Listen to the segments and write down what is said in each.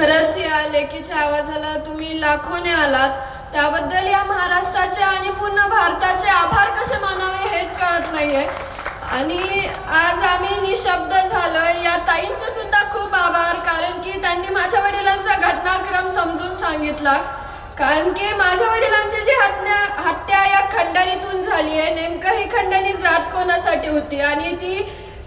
खरंच या लेखीच्या आवाजाला तुम्ही लाखोने आलात. त्याबद्दल या महाराष्ट्राचे आणि पूर्ण भारताचे आभार कसे मानावे हेच कळत नाहीये. आणि आज आम्ही निशब्द झालोय. या ताईंचे सुद्धा खूप आभार कारण की त्यांनी माझ्या वडिलांचा घटनाक्रम समजून सांगितला. कारण की माझ्या वडिलांची जी हत्या हत्या या खंडणीतून झाली आहे नेमकं ही खंडणी जात कोणासाठी होती? आणि ती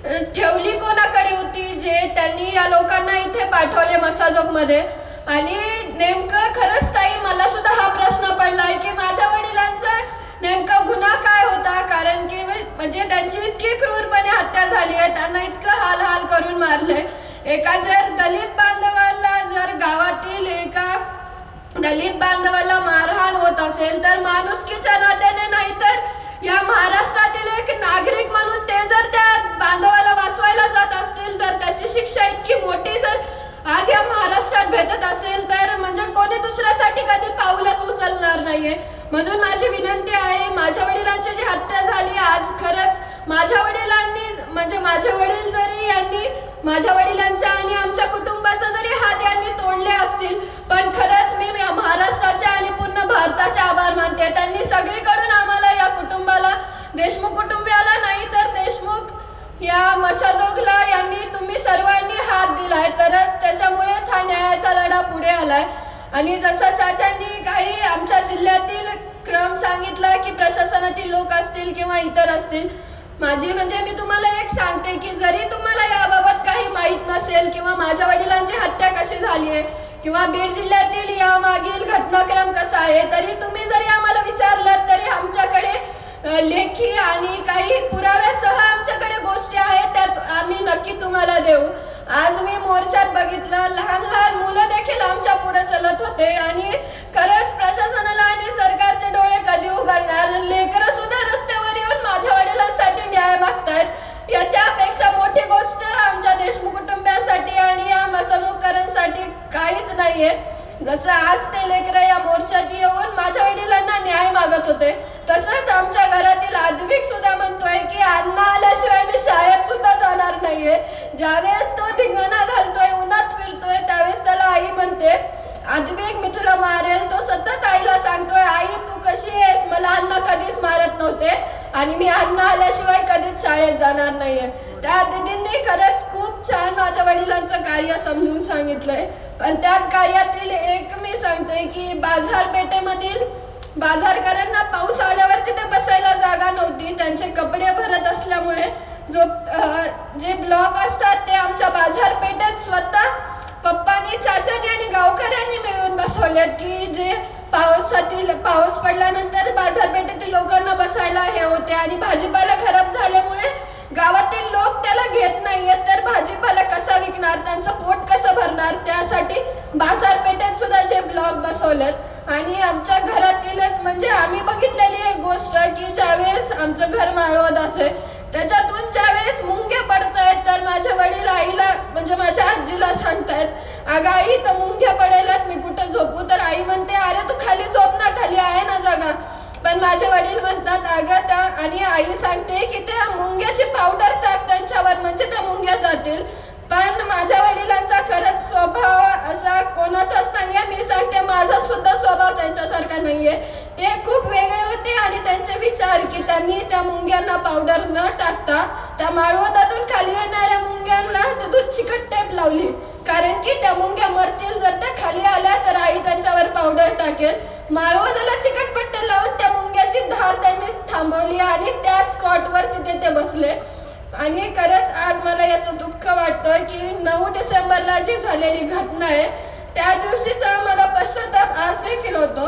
ठेवली कोणाकडे होती जे त्यांनी या लोकांना इथे पाठवले मसाजोगमध्ये? आणि नेमकं खरंच ताई मला सुद्धा हा प्रश्न पडलाय की माझ्या वडिलांचा नेमका गुन्हा काय होता? कारण की म्हणजे त्यांची इतकी क्रूरपणे हत्या झाली आहे त्यांना इतकं हाल हाल करून मारले एका जर दलित बांधवाला जर गावातील एका दलित बांधवाला मारहाण होत असेल तर माणुसकीच्या नात्याने नाही तर या महाराष्ट्रातील एक नागरिक म्हणून ते जर त्या बांधवाला वाचवायला जात असतील तर त्याची शिक्षा इतकी मोठी जर आज या महाराष्ट्रात भेटत असेल तर म्हणजे कोणी दुसऱ्यासाठी कधी पाऊलच उचलणार नाहीये. म्हणून माझी विनंती आहे माझ्या वडिलांची जी हत्या झाली आज खरंच माझ्या वडिलांनी म्हणजे माझे वडील जरी यांनी माझ्या वडिलांचा आणि आमच्या कुटुंबाचा जरी हात यांनी तोडले असतील पण खरंच मी महाराष्ट्राच्या आणि पूर्ण भारताचे आभार मानते. त्यांनी सगळीकडून आम्हाला या कुटुंबाला देशमुख कुटुंबियाला नाही तर देशमुख या मसाजोगला यांनी तुम्ही सर्वांनी हात दिलाय. तर त्याच्यामुळेच हा न्यायाचा लढा पुढे आलाय. आणि जसं चाचांनी काही आमच्या जिल्ह्यातील क्रम सांगितला की प्रशासनातील लोक असतील किंवा इतर असतील माझी म्हणजे मी तुम्हाला एक सांगते की जरी तुम्हाला याबाबत काही माहीत नसेल किंवा माझ्या वडिलांची हत्या कशी झाली आहे किंवा बीड जिल्ह्यातील यामागील घटनाक्रम कसा आहे तरी तुम्ही जरी आम्हाला विचारलात तरी आमच्याकडे लेखी आणि काही पुराव्यासह आमच्याकडे गोष्टी आहेत त्यात आम्ही नक्की तुम्हाला देऊ. आज मी मोर्चात होते आणि खरंच प्रशासनाला आणि सरकारचे डोळे कधी उघडणार? लेकरं सुद्धा रस्त्यावर येऊन माझ्या वडिलांसाठी न्याय मागतायत. याच्यापेक्षा मोठी गोष्ट आमच्या देशमुख कुटुंबियासाठी आणि या मसालोकरांसाठी काहीच नाहीये. जसं आज ते लेकरं या मोर्चात येऊन माझ्या वडिलांना न्याय मागत होते तसंच आमच्या घरातील आद्विक सुद्धा म्हणतोय की अण्णा आल्याशिवाय मी शाळेत सुद्धा जाणार नाहीये. ज्यावेळेस तो धिंगाणा घालतोय उन्हात फिरतोय त्यावेळेस त्याला आई म्हणते कशी आहेस मला अण्णा कधीच मारत नव्हते आणि मी अण्णा आल्याशिवाय कधीच शाळेत जाणार नाहीये. त्या दिदींनी खरंच खूप छान माझ्या वडिलांचं कार्य समजून सांगितलंय. पण त्याच कार्यातील एक मी सांगते की बाजारपेठेमधील बाजारकरांना पाऊस आल्यावर तिथे बसायला जागा नव्हती. त्यांचे कपडे भरत असल्यामुळे जो जे ब्लॉक असतात ते आमच्या बाजारपेठेत स्वतः पप्पानी चाचानी आणि गावकऱ्यांनी मिळून बसवलेत की जे पावसातील पाऊस पडल्यानंतर बाजारपेठेतील लोकांना बसायला हे होते आणि भाजीपाला खराब झाल्यामुळे गावातील लोक त्याला घेत नाहीयेत. तर भाजीपाला कसा विकणार त्यांचं पोट कसं भरणार? त्यासाठी बाजारपेठेत सुद्धा जे ब्लॉक बसवलेत. आणि आमच्या घरातीलच म्हणजे आम्ही बघितलेली एक गोष्ट की ज्यावेळेस आमचं घर माळवत असे त्याच्यातून ज्यावेळेस मुंगे पडतायत तर माझ्या वडील आईला म्हणजे माझ्या आजीला सांगतायत अगं आई तर मुंग्या पडायला झोपू तर आई म्हणते अरे तू खाली झोप ना खाली आहे ना जागा. पण माझे वडील म्हणतात अगं त्या आणि आई सांगते की त्या मुंग्याची पावडर टाक त्यांच्यावर म्हणजे त्या मुंग्या जातील. पण माझ्या वडिलांचा खरंच स्वभाव असा कोणाचाच नाहीये. मी सांगते माझा सुद्धा स्वभाव त्यांच्यासारखा नाहीये. ते खूप वेगळे होते आणि त्यांचे विचार की त्यांनी त्या मुंग्यांना पावडर न टाकता त्या माळवतातून खाली येणाऱ्या मुंग्यांना तिथून चिकट त्या मुंग्या मरतील जर त्या खाली आल्या तर आई त्यांच्यावर पावडर टाकेल. माळवदाला चिकटपट्टे लावून त्या मुंग्याची धार त्यांनी थांबवली आणि त्याच स्पॉटवर तिथे ते बसले. आणि खरंच आज मला याचं दुःख वाटतं की नऊ डिसेंबरला जी झालेली घटना आहे त्या दिवशीचा मला पश्चाताप आज देखील होतो.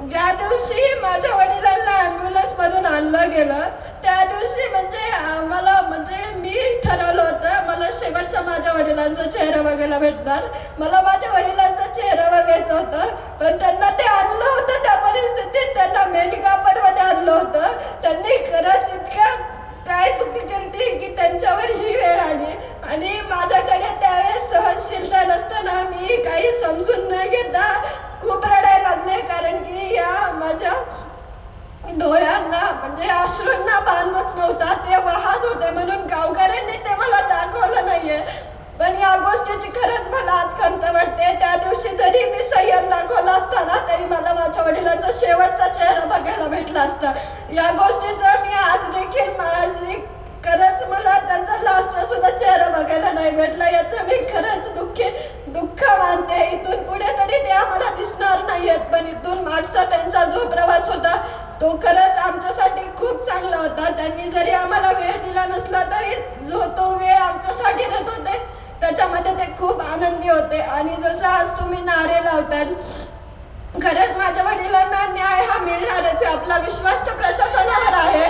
ज्या दिवशी माझ्या वडिलांना ॲम्ब्युलन्समधून आणलं गेलं त्या दिवशी म्हणजे आम्हाला म्हणजे मी ठरवलं होतं मला शेवटचा माझ्या वडिलांचा चेहरा बघायला भेटणार. मला माझ्या वडिलांचा चेहरा बघायचा होता पण त्यांना ते आणलं होतं त्या परिस्थितीत. त्यांना मेडिकापडमध्ये आणलं होतं. त्यांनी खरंच इतक्या काय चुकी केली की त्यांच्यावर ही वेळ आली आणि माझ्याकडे त्यावेळेस सहनशीलता नसताना मी काही समजून न घेता खूप रडायला लागले कारण की या माझ्या डोळ्यांना म्हणजे अश्रूंना बांधच नव्हता ते वाहत होते म्हणून गावकऱ्यांनी ते मला दाखवलं नाहीये पण या गोष्टीची खरंच मला आज खंत वाटते त्या वडिलांचा शेवटचा चेहरा बघायला भेटला असता. या गोष्टीचं मी आज देखील माझी खरंच मला त्यांचा लास्ट सुद्धा चेहरा बघायला नाही भेटला. याचं मी खरंच दुःखी दुःख मानते. इथून पुढे तरी ते आम्हाला दिसणार नाहीयेत पण इथून मागचा त्यांचा जो प्रवास होता तो खरंच आमच्यासाठी खूप चांगला होता. त्यांनी जरी आम्हाला वेळ दिला नसला तरी जो तो वेळ आमच्यासाठी देत होते त्याच्यामध्ये ते खूप आनंदी होते. आणि जसं आज तुम्ही नारे लावतात खरंच माझ्या वडिलांना न्याय हा मिळणारच आहे. आपला विश्वास तर प्रशासनावर आहे.